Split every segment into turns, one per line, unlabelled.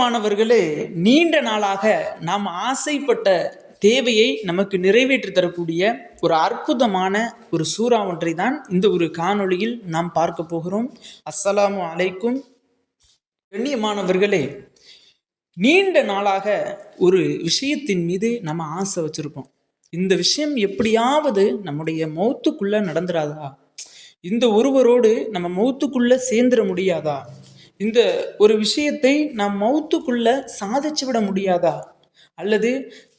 மாணவர்களே நீண்ட நாளாக நாம் ஆசைப்பட்ட தேவையை நமக்கு நிறைவேற்றி தரக்கூடிய ஒரு அற்புதமான ஒரு சூறா ஒன்றை தான் இந்த ஒரு காணொளியில் நாம் பார்க்க போகிறோம். அஸ்ஸலாமு அலைக்கும். கண்ணியமானவர்களே நீண்ட நாளாக ஒரு விஷயத்தின் மீது நம்ம ஆசை வச்சிருப்போம். இந்த விஷயம் எப்படியாவது நம்முடைய மௌத்துக்குள்ள நடந்துடாதா இந்த ஒருவரோடு நம்ம மௌத்துக்குள்ள சேர்ந்துட முடியாதா? இந்த ஒரு விஷயத்தை நாம் மௌத்துக்குள்ள சாதிச்சு விட முடியாதா? அல்லது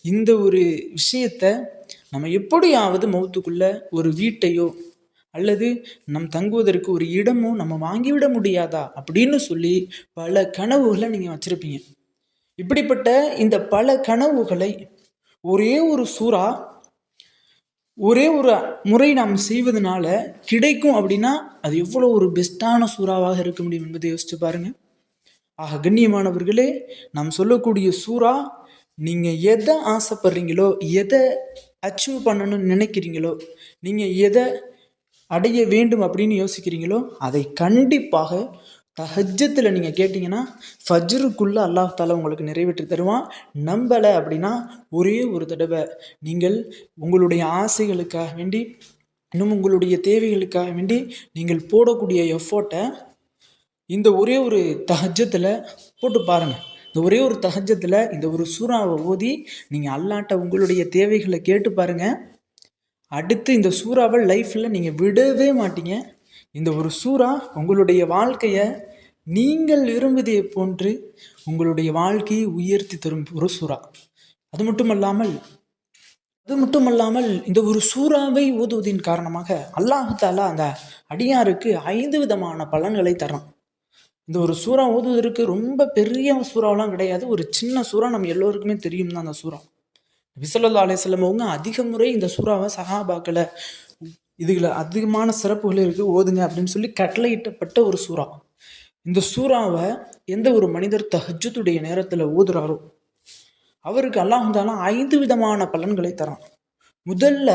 இந்த ஒரு விஷயத்தை நம்ம எப்படியாவது மௌத்துக்குள்ள ஒரு வீட்டையோ அல்லது நம் தங்குவதற்கு ஒரு இடமோ நம்ம வாங்கிவிட முடியாதா? அப்படின்னு சொல்லி பல கனவுகளை நீங்கள் வச்சுருப்பீங்க. இப்படிப்பட்ட இந்த பல கனவுகளை ஒரே ஒரு சூறா ஒரே ஒரு முறை நாம் செய்வதனால கிடைக்கும் அப்படின்னா அது எவ்வளோ ஒரு பெஸ்ட்டான சூறாவாக இருக்க முடியும் என்பதை யோசிச்சு பாருங்கள் ஆக கண்ணியமானவர்களே நாம் சொல்லக்கூடிய சூறா நீங்கள் எதை ஆசைப்படுறீங்களோ எதை அச்சீவ் பண்ணணும்னு நினைக்கிறீங்களோ நீங்கள் எதை அடைய வேண்டும் அப்படின்னு யோசிக்கிறீங்களோ அதை கண்டிப்பாக தஹஜத்தில் நீங்கள் கேட்டிங்கன்னா ஃபஜ்ருக்குள்ளே அல்லாஹ் தாலா உங்களுக்கு நிறைவேற்றி தருவான். நம்பலை அப்படின்னா ஒரே ஒரு தடவை. நீங்கள் உங்களுடைய ஆசைகளுக்காக வேண்டி இன்னும் உங்களுடைய தேவைகளுக்காக வேண்டி நீங்கள் போடக்கூடிய எஃபோர்ட்டை இந்த ஒரே ஒரு தஹஜத்தில் போட்டு பாருங்கள் இந்த ஒரே ஒரு தஹஜத்தில் இந்த ஒரு சூறாவை ஓதி நீங்கள் அல்லாட்ட உங்களுடைய தேவைகளை கேட்டு பாருங்கள் அடுத்து இந்த சூறாவை லைஃப்பில் நீங்கள் விடவே மாட்டீங்க. இந்த ஒரு சூறா உங்களுடைய வாழ்க்கையை நீங்கள் விரும்புவதை போன்று உங்களுடைய வாழ்க்கையை உயர்த்தி தரும் ஒரு சூறா. அது மட்டுமல்லாமல் அது மட்டுமல்லாமல் இந்த ஒரு சூறாவை ஓதுவதின் காரணமாக அல்லாஹு தாலா அந்த அடியாருக்கு ஐந்து விதமான பலன்களை தரான். இந்த ஒரு சூறா ஓதுவதற்கு ரொம்ப பெரிய சூறாவெலாம் கிடையாது. ஒரு சின்ன சூறா நம்ம எல்லோருக்குமே தெரியும் தான் அந்த சூறா. விசல்லா அலையம் அவங்க அதிக முறை இந்த சூறாவை சஹாபாக்களை இதுல அதிகமான சிறப்புகள் இருக்குது ஓதுங்க அப்படின்னு சொல்லி கட்டளையிட்டப்பட்ட ஒரு சூறா. இந்த சூறாவை எந்த ஒரு மனிதர் தஹஜத்துடைய நேரத்தில் ஓதுறாரோ அவருக்கு அல்லாஹாலாம் ஐந்து விதமான பலன்களை தரான். முதல்ல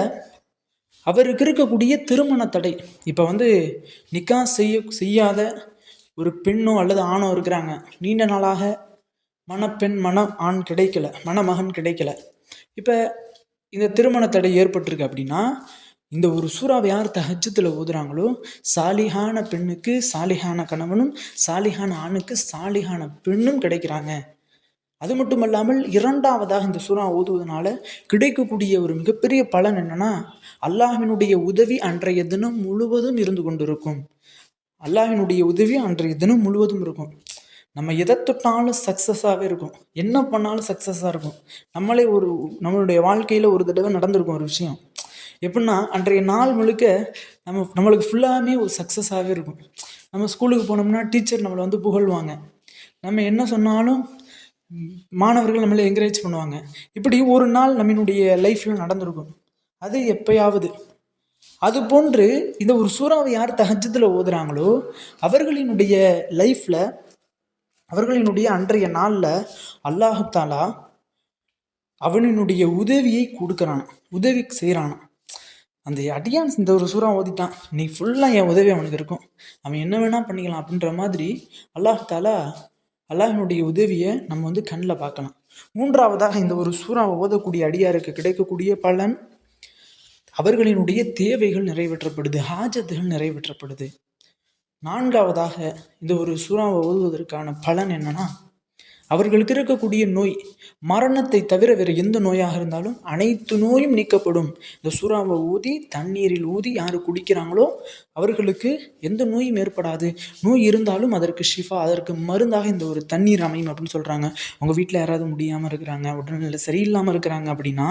அவருக்கு இருக்கக்கூடிய திருமண தடை. இப்போ வந்து நிக்கா செய்ய செய்யாத ஒரு பெண்ணோ அல்லது ஆணோ இருக்கிறாங்க. நீண்ட நாளாக மணப்பெண் மன ஆண் கிடைக்கல மணமகன் கிடைக்கல. இப்போ இந்த திருமண தடை ஏற்பட்டிருக்கு அப்படின்னா இந்த ஒரு சூறாவை யார் தஹஜத்தில் ஓதுறாங்களோ சாலிஹான பெண்ணுக்கு சாலிஹான கணவனும் சாலிஹான ஆணுக்கு சாலிஹான பெண்ணும் கிடைக்கிறாங்க. அது மட்டும் இல்லாமல் இரண்டாவதாக இந்த சூறா ஓதுவதனால கிடைக்கக்கூடிய ஒரு மிகப்பெரிய பலன் என்னன்னா அல்லாஹினுடைய உதவி அன்றைய தினம் முழுவதும் இருந்து கொண்டிருக்கும். அல்லாஹினுடைய உதவி அன்றைய தினம் முழுவதும் இருக்கும். நம்ம எதை தொட்டாலும் சக்ஸஸாகவே இருக்கும். என்ன பண்ணாலும் சக்ஸஸாக இருக்கும். நம்மளே ஒரு நம்மளுடைய வாழ்க்கையில் ஒரு தடவை நடந்திருக்கும் ஒரு விஷயம். எப்படின்னா அன்றைய நாள் முழுக்க நம்ம நம்மளுக்கு ஃபுல்லாமே ஒரு சக்ஸஸாகவே இருக்கும். நம்ம ஸ்கூலுக்கு போனோம்னா டீச்சர் நம்மளை வந்து புகழ்வாங்க. நம்ம என்ன சொன்னாலும் மாணவர்கள் நம்மளை என்கரேஜ் பண்ணுவாங்க. இப்படி ஒரு நாள் நம்மளுடைய லைஃப்பில் நடந்திருக்கும். அது எப்பயாவது. அது போன்று இந்த ஒரு சூறாவை யார் தகஜத்தில் ஓதுறாங்களோ அவர்களினுடைய லைஃப்பில் அவர்களினுடைய அன்றைய நாளில் அல்லாஹாலா அவனினுடைய உதவியை கொடுக்குறான் உதவி செய்கிறான் அந்த அடியான்ஸ் இந்த ஒரு சூறா ஓதிட்டான். நீ ஃபுல்லாக என் உதவி அவனுக்கு இருக்கும். அவன் என்ன வேணால் பண்ணிக்கலாம் அப்படின்ற மாதிரி அல்லாஹாலா அல்லாஹினுடைய உதவியை நம்ம வந்து கண்ணில் பார்க்கலாம். மூன்றாவதாக இந்த ஒரு சூறாவை ஓதக்கூடிய அடியாருக்கு கிடைக்கக்கூடிய பலன் அவர்களினுடைய தேவைகள் நிறைவேற்றப்படுது ஹாஜத்துகள் நிறைவேற்றப்படுது. நான்காவதாக இந்த ஒரு சூறாவை ஓதுவதற்கான பலன் என்னன்னா அவர்களுக்கு இருக்கக்கூடிய நோய் மரணத்தை தவிர வேறு எந்த நோயாக இருந்தாலும் அனைத்து நோயும் நீக்கப்படும். இந்த சூறாவை ஊதி தண்ணீரில் ஊதி யார் குடிக்கிறாங்களோ அவர்களுக்கு எந்த நோயும் ஏற்படாது. நோய் இருந்தாலும் அதற்கு ஷிஃபா அதற்கு மருந்தாக இந்த ஒரு தண்ணீர் அமையும் அப்படின்னு சொல்கிறாங்க உங்கள் வீட்டில் யாராவது முடியாமல் இருக்கிறாங்க உடல்நிலை சரியில்லாமல் இருக்கிறாங்க அப்படின்னா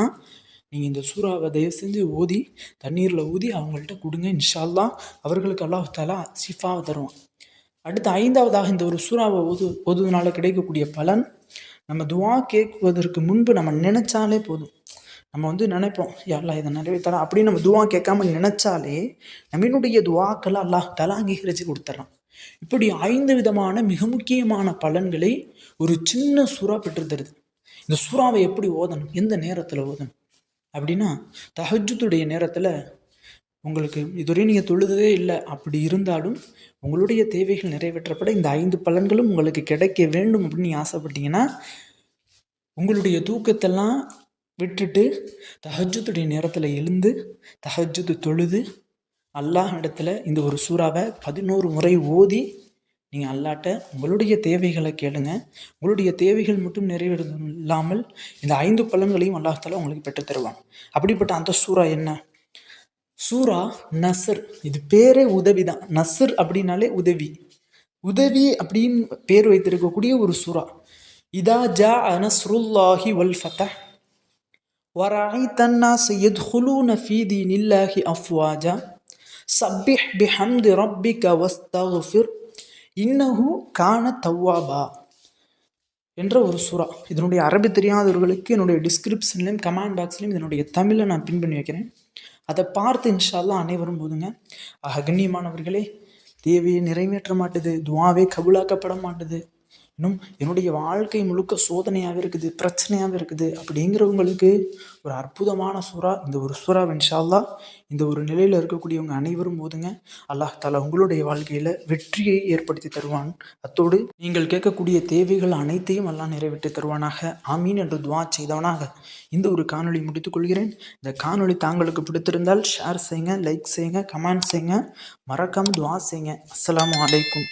நீங்கள் இந்த சூறாவை தயவு செஞ்சு ஊதி தண்ணீரில் ஊதி அவங்கள்ட்ட கொடுங்க. இன்ஷால்லா அவர்களுக்கு அல்லாஹ் தலா ஷிஃபாவை தருவான் அடுத்து ஐந்தாவதாக இந்த ஒரு சூறாவை ஓது ஓதுவதனால கிடைக்கக்கூடிய பலன் நம்ம துவா கேட்குவதற்கு முன்பு நம்ம நினச்சாலே போதும். நம்ம வந்து நினைப்போம் யாரெல்லாம் இதை நிறைவேற்றலாம் அப்படின்னு நம்ம துவா கேட்காம நினச்சாலே நம்மளுடைய துவாக்களை அல்லாஹ் தலா அங்கீகரித்து கொடுத்துட்றான். இப்படி ஐந்து விதமான மிக முக்கியமான பலன்களை ஒரு சின்ன சுறா பெற்று தருது. இந்த சூறாவை எப்படி ஓதணும்? எந்த நேரத்தில் ஓதணும்? அப்படின்னா தஹஜுத்துடைய நேரத்தில் உங்களுக்கு இதுவரை நீங்கள் தொழுதே இல்லை. அப்படி இருந்தாலும் உங்களுடைய தேவைகள் நிறைவேற்றப்பட இந்த ஐந்து பலன்களும் உங்களுக்கு கிடைக்க வேண்டும் அப்படின்னு ஆசைப்பட்டீங்கன்னா உங்களுடைய தூக்கத்தெல்லாம் விட்டுட்டு தஹஜத்துடைய நேரத்தில் எழுந்து தஹஜ்ஜுது தொழுது அல்லாஹ் இடத்துல இந்த ஒரு சூறாவை பதினோரு முறை ஓதி நீங்கள் அல்லாட்ட உங்களுடைய தேவைகளை கேளுங்க. உங்களுடைய தேவைகள் மட்டும் நிறைவேறும் இல்லாமல் இந்த ஐந்து பலன்களையும் அல்லாஹால உங்களுக்கு பெற்றுத் தருவான் அப்படிப்பட்ட அந்த சூறா என்ன? சூரா நசர். இது பேரே உதவி தான். நசர் அப்படின்னாலே உதவி. உதவி அப்படின்னு பேர் வைத்திருக்கக்கூடிய ஒரு சூறா இதா ஜா அனஸ்ருல்லாஹி வல் ஃபத வராய் தன்னா சையத் ஹுலூ ஃபீதி நில்லாஹி அஃப்வாஜா. சப்பிஹ் பிஹம்தி ரப்பிக வஸ்தஃபிர். இன்னஹு கான தவ்வாபா என்ற ஒரு சுறா இதனுடைய அரபி தெரியாதவர்களுக்கு என்னுடைய டிஸ்கிரிப்ஷன்லேயும் கமெண்ட் பாக்ஸ்லேயும் இதனுடைய தமிழை நான் பின் பண்ணி வைக்கிறேன். அதை பார்த்து இன்ஷால்லா அனைவரும் போதுங்க. அகண்ணியமானவர்களே தேவையை நிறைவேற்ற மாட்டுது துவாவே கபூலாக்கப்பட மாட்டுது. இன்னும் என்னுடைய வாழ்க்கை முழுக்க சோதனையாகவே இருக்குது பிரச்சனையாகவே இருக்குது அப்படிங்கிறவங்களுக்கு ஒரு அற்புதமான சூறா இந்த ஒரு சூறா வென்ஷால்லா இந்த ஒரு நிலையில் இருக்கக்கூடியவங்க அனைவரும் போதுங்க அல்லாஹ் தாலா உங்களுடைய வாழ்க்கையில் வெற்றியை ஏற்படுத்தி தருவான். அத்தோடு நீங்கள் கேட்கக்கூடிய தேவைகள் அனைத்தையும் எல்லாம் நிறைவேற்றி தருவானாக. ஆமீன் என்று துவா செய்தவனாக. இந்த ஒரு காணொளி முடித்துக் கொள்கிறேன். இந்த காணொளி தாங்களுக்கு பிடித்திருந்தால் ஷேர் செய்யுங்க லைக் செய்யுங்க கமெண்ட் செய்யுங்க. மறக்காம துவா செய்யுங்க. அஸ்ஸலாமு அலைக்கும்.